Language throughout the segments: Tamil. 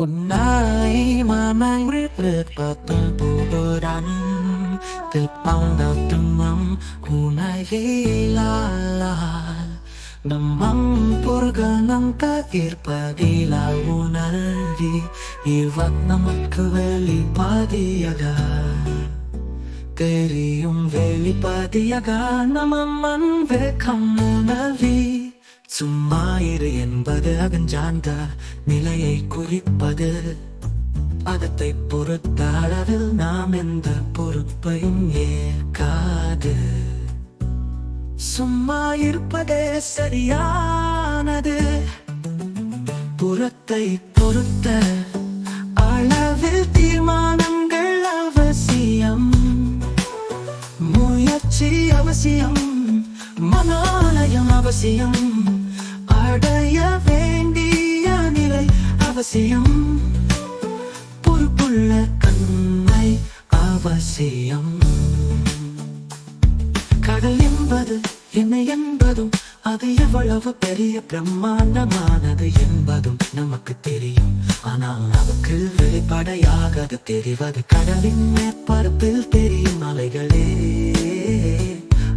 Unai mamang ribet patang buberan Tepang daw temam unai hilala Namang purga ng kair padila unaldi Iwat namat kaweli padiyaga Kerium veli padiyaga Namaman vekam சும்மா சும்மாயிரு என்பது அகஞ்சார்ந்த நிலையை குறிப்பது. அதத்தை பொறுத்தளவில் நாம் எந்த பொறுப்பையும் ஏற்காது. சும்மா இருப்பதே சரியானது. புறத்தை பொறுத்த அளவில் தீர்மானங்கள் அவசியம். முயற்சி அவசியம் மனாலயம் அவசியம். அவசியம். பொறுப்புள்ள கண்மை அவசியம். கடல் என்பது என்ன என்பதும் அது எவ்வளவு பெரிய பிரம்மாண்டமானது என்பதும் நமக்கு தெரியும். ஆனால் நமக்கு வெளிப்படையாக அது தெரிவது கடலின் மேற்பரப்பில் தெரியும் அலைகளே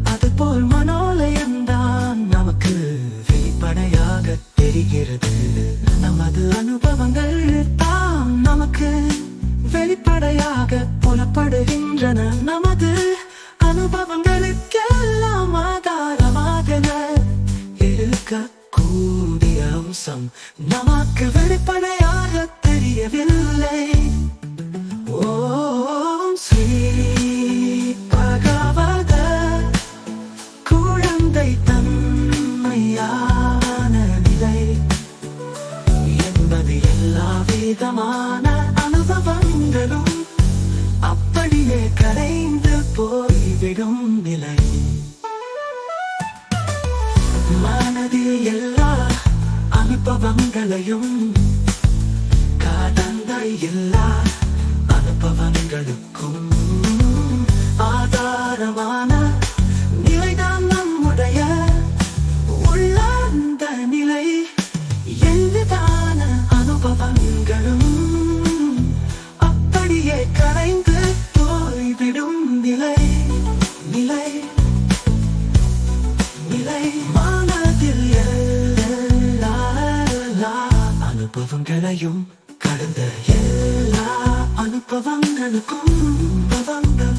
அதுபோல் மனோலயம்தான் நமக்கு வெளிப்படையாக தெரிகிறது. நமது அனுபவங்கள் தாம் நமக்கு வெளிப்படையாக புலப்படுகின்றன. நமது அனுபவங்களுக்கெல்லாம் ஆதாரமாக இருக்கக்கூடிய அம்சம் நமக்கு வெளிப்படையாக தெரியவில்லை. ஓ எல்லா விதமான அனுபவங்களும் அப்படியே கரைந்து போய்விடும் நிலை. மனதில் எல்லா அனுபவங்களையும் கடந்த எல்லா அனுபவங்களுக்கும் அனுபவங்களையும் கடந்த எல்லா அனுபவங்களுக்கும் பவங்கள்